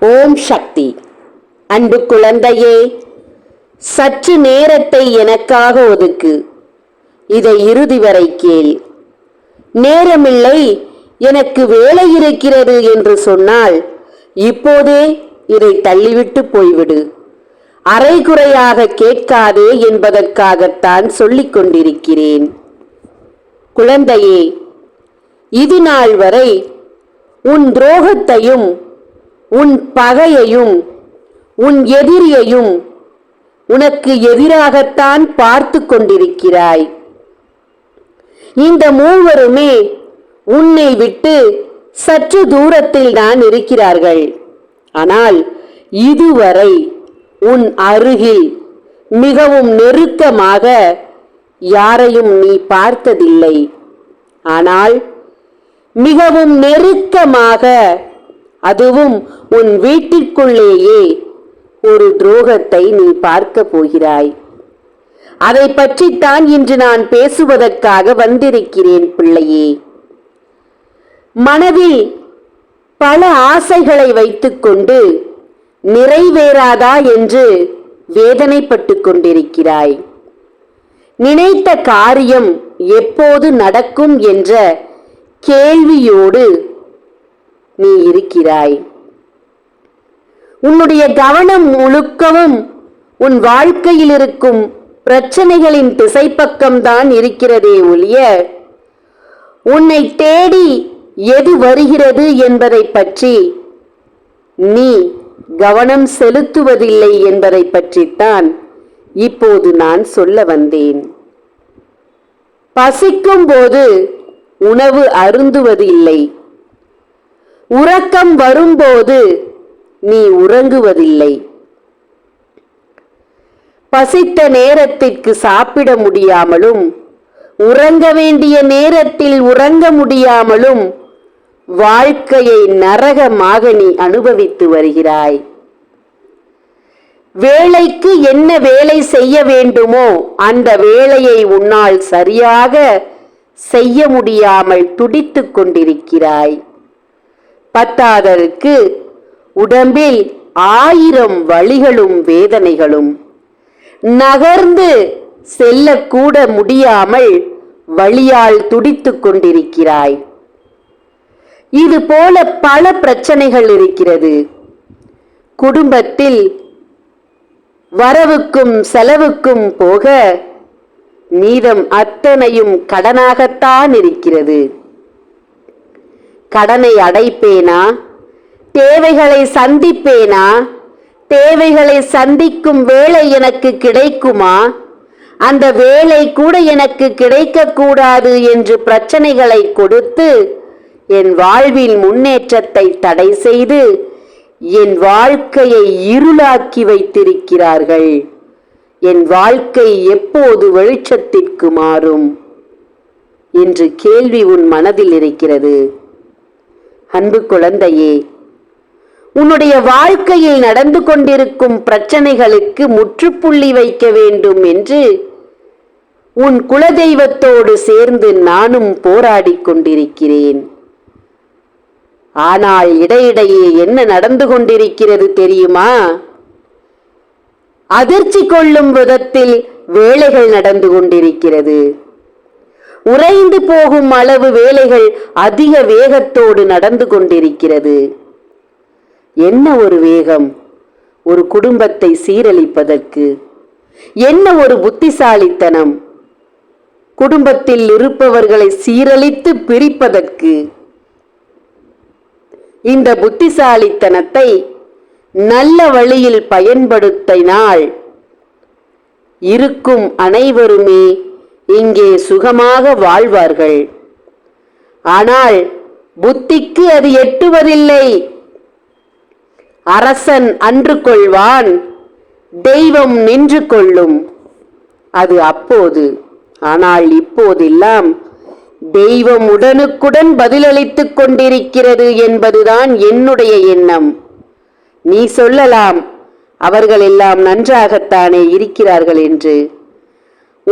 ஓம் சக்தி. அன்பு குழந்தையே சற்று நேரத்தை எனக்காக ஒதுக்கு. இதை இறுதி வரை கேள். நேரமில்லை எனக்கு வேலை இருக்கிறது என்று சொன்னால் இப்போதே இதை தள்ளிவிட்டு போய்விடு. அரைகுறையாக கேட்காதே என்பதற்காகத்தான் சொல்லிக் கொண்டிருக்கிறேன். குழந்தையே இது நாள் வரை உன் துரோகத்தையும் உன் பகையையும் உன் எதிரியையும் உனக்கு எதிராகத்தான் பார்த்து கொண்டிருக்கிறாய். இந்த மூவருமே உன்னை விட்டு சற்று தூரத்தில் தான் இருக்கிறார்கள். ஆனால் இதுவரை உன் அருகில் மிகவும் நெருக்கமாக யாரையும் நீ பார்த்ததில்லை. ஆனால் மிகவும் நெருக்கமாக அதுவும் உன் வீட்டிற்குள்ளேயே. ஒரு துரோகத்தை நீ பார்க்க போகிறாய். அதை பற்றித்தான் இன்று நான் பேசுவதற்காக வந்திருக்கிறேன் பிள்ளையே. மனதில் பல ஆசைகளை வைத்துக்கொண்டு நிறைவேறாதா என்று வேதனைப்பட்டு கொண்டிருக்கிறாய். நினைத்த காரியம் எப்போது நடக்கும் என்ற கேள்வியோடு நீ இருக்கிறாய். உன்னுடைய கவனம் முழுக்கவும் உன் வாழ்க்கையில் இருக்கும் பிரச்சனைகளின் திசைப்பக்கம்தான் இருக்கிறதே ஒழிய உன்னை தேடி எது வருகிறது என்பதை பற்றி நீ கவனம் செலுத்துவதில்லை என்பதை பற்றித்தான் இப்போது நான் சொல்ல வந்தேன். பசிக்கும் போது உணவு அருந்துவது இல்லை உறக்கம் வரும்போது நீ உறங்குவதில்லை. பசித்த நேரத்திற்கு சாப்பிட முடியாமலும் உறங்க வேண்டிய நேரத்தில் உறங்க முடியாமலும் வாழ்க்கையை நரகமாக நீ அனுபவித்து வருகிறாய். வேலைக்கு என்ன வேலை செய்ய வேண்டுமோ அந்த வேலையை உன்னால் சரியாக செய்ய முடியாமல் துடித்துக் கொண்டிருக்கிறாய். பத்தாதற்கு உடம்பில் ஆயிரம் வழிகளும் வேதனைகளும். நகர்ந்து செல்லக்கூட முடியாமல் வழியால் துடித்துக் கொண்டிருக்கிறாய். இது போல பல பிரச்சனைகள் இருக்கிறது. குடும்பத்தில் வரவுக்கும் செலவுக்கும் போக மீதம் அத்தனையும் கடனாகத்தான் இருக்கிறது. கடனை அடைப்பேனா? தேவைகளை சந்திப்பேனா? தேவைகளை சந்திக்கும் வேலை எனக்கு கிடைக்குமா? அந்த வேலை கூட எனக்கு கிடைக்கக்கூடாது என்று பிரச்சனைகளை கொடுத்து என் வாழ்வில் முன்னேற்றத்தை தடை செய்து என் வாழ்க்கையை இருளாக்கி வைத்திருக்கிறார்கள். என் வாழ்க்கை எப்போது வெளிச்சத்திற்கு மாறும்? என்று கேள்வி உன் மனதில் இருக்கிறது. அன்பு குழந்தையே உன்னுடைய வாழ்க்கையில் நடந்து கொண்டிருக்கும் பிரச்சனைகளுக்கு முற்றுப்புள்ளி வைக்க வேண்டும் என்று உன் குலதெய்வத்தோடு சேர்ந்து நானும் போராடிக் கொண்டிருக்கிறேன். ஆனால் இடையிடையே என்ன நடந்து கொண்டிருக்கிறது தெரியுமா? அதிர்ச்சி கொள்ளும் விதத்தில் வேலைகள் நடந்து கொண்டிருக்கிறது. உறைந்து போகும் அளவு வேலைகள் அதிக வேகத்தோடு நடந்து கொண்டிருக்கிறது. என்ன ஒரு வேகம்? ஒரு குடும்பத்தை சீரழிப்பதற்கு. என்ன ஒரு புத்திசாலித்தனம்? குடும்பத்தில் இருப்பவர்களை சீரழித்து பிரிப்பதற்கு. இந்த புத்திசாலித்தனத்தை நல்ல வழியில் பயன்படுத்தினால் இருக்கும் அனைவருமே இங்கே சுகமாக வாழ்வார்கள். ஆனால் புத்திக்கு அது எட்டுவதில்லை. அரசன் அன்று கொள்வான் தெய்வம் நின்று கொள்ளும். அது அப்போது. ஆனால் இப்போதெல்லாம் தெய்வம் உடனுக்குடன் பதிலளித்துக் கொண்டிருக்கிறது என்பதுதான் என்னுடைய எண்ணம். நீ சொல்லலாம் அவர்கள் எல்லாம் நன்றாகத்தானே இருக்கிறார்கள் என்று.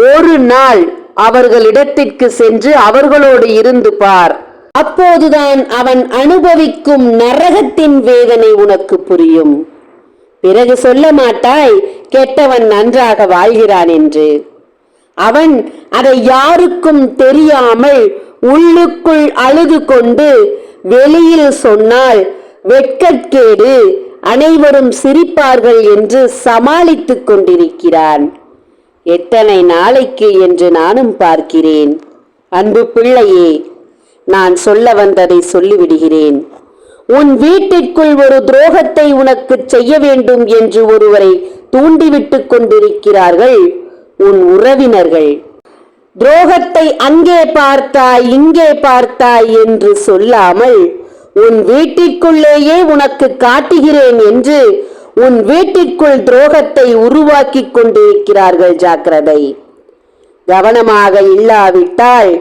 ஒரு நாள் அவர்களிடத்திற்கு சென்று அவர்களோடு இருந்து பார். அப்போதுதான் அவன் அனுபவிக்கும் நரகத்தின் வேதனை உனக்கு புரியும். பிறகு சொல்ல மாட்டாய் கெட்டவன் நன்றாக வாழ்கிறான் என்று. அவன் அதை யாருக்கும் தெரியாமல் உள்ளுக்குள் அழுது கொண்டு வெளியில் சொன்னால் வெட்கக்கேடு அனைவரும் சிரிப்பார்கள் என்று சமாளித்துக் கொண்டிருக்கிறான். எத்தனை நாளைக்கு என்று நானும் பார்க்கிறேன். அன்பு பிள்ளையே நான் சொல்ல வந்ததை சொல்லிவிடுகிறேன். உன் வீட்டிற்குள் ஒரு துரோகத்தை உனக்கு செய்ய வேண்டும் என்று ஒருவரை தூண்டிவிட்டு கொண்டிருக்கிறார்கள் உன் உறவினர்கள். துரோகத்தை அங்கே பார்த்தாய் இங்கே பார்த்தாய் என்று சொல்லாமல் உன் வீட்டிற்குள்ளேயே உனக்கு காட்டுகிறேன் என்று உன் வீட்டிற்குள் துரோகத்தை உருவாக்கி கொண்டிருக்கிறார்கள் ஜாக்கிரதை. கவனமாக இல்லாவிட்டால்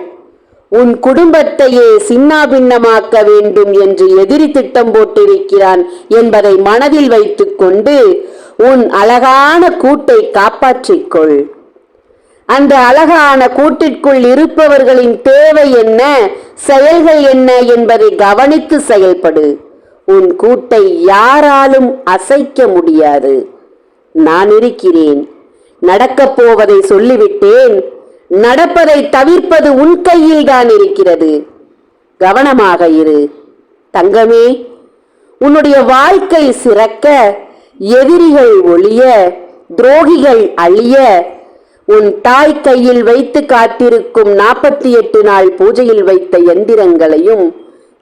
உன் குடும்பத்தையே சின்னாபின்னமாக்க வேண்டும் என்று எதிரி திட்டம் போட்டிருக்கிறான் என்பதை மனதில் வைத்துக்கொண்டு உன் அழகான கூட்டை காப்பாற்றிக்கொள் அந்த அழகான கூட்டிற்குள் இருப்பவர்களின் தேவை என்ன செயல்கள் என்ன என்பதை கவனித்து செயல்படு. உன் கூட்டை யாராலும் அசைக்க முடியாது. நான் இருக்கிறேன். நடக்கப் போவதை சொல்லிவிட்டேன். நடப்பதை தவிர்ப்பது உன் கையில் தான் இருக்கிறது. கவனமாக இரு. தங்கமே உன்னுடைய வாழ்க்கை சிறக்க எதிரிகள் ஒளிய துரோகிகள் அழிய உன் தாய் கையில் வைத்து காத்திருக்கும் நாற்பத்தி எட்டு நாள் பூஜையில் வைத்த எந்திரங்களையும்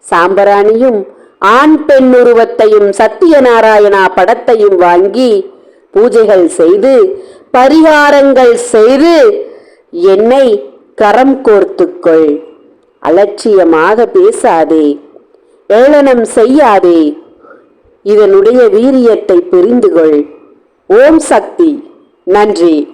சாம்பராணியும் ஆண் பெண் உருவத்தையும் சத்தியநாராயணா படத்தையும் வாங்கி பூஜைகள் செய்து பரிகாரங்கள் செய்து என்னை கரம் கோர்த்துக்கொள் அலட்சியமாக பேசாதே. ஏளனம் செய்யாதே. இதனுடைய வீரியத்தை புரிந்துகொள். ஓம் சக்தி. நன்றி.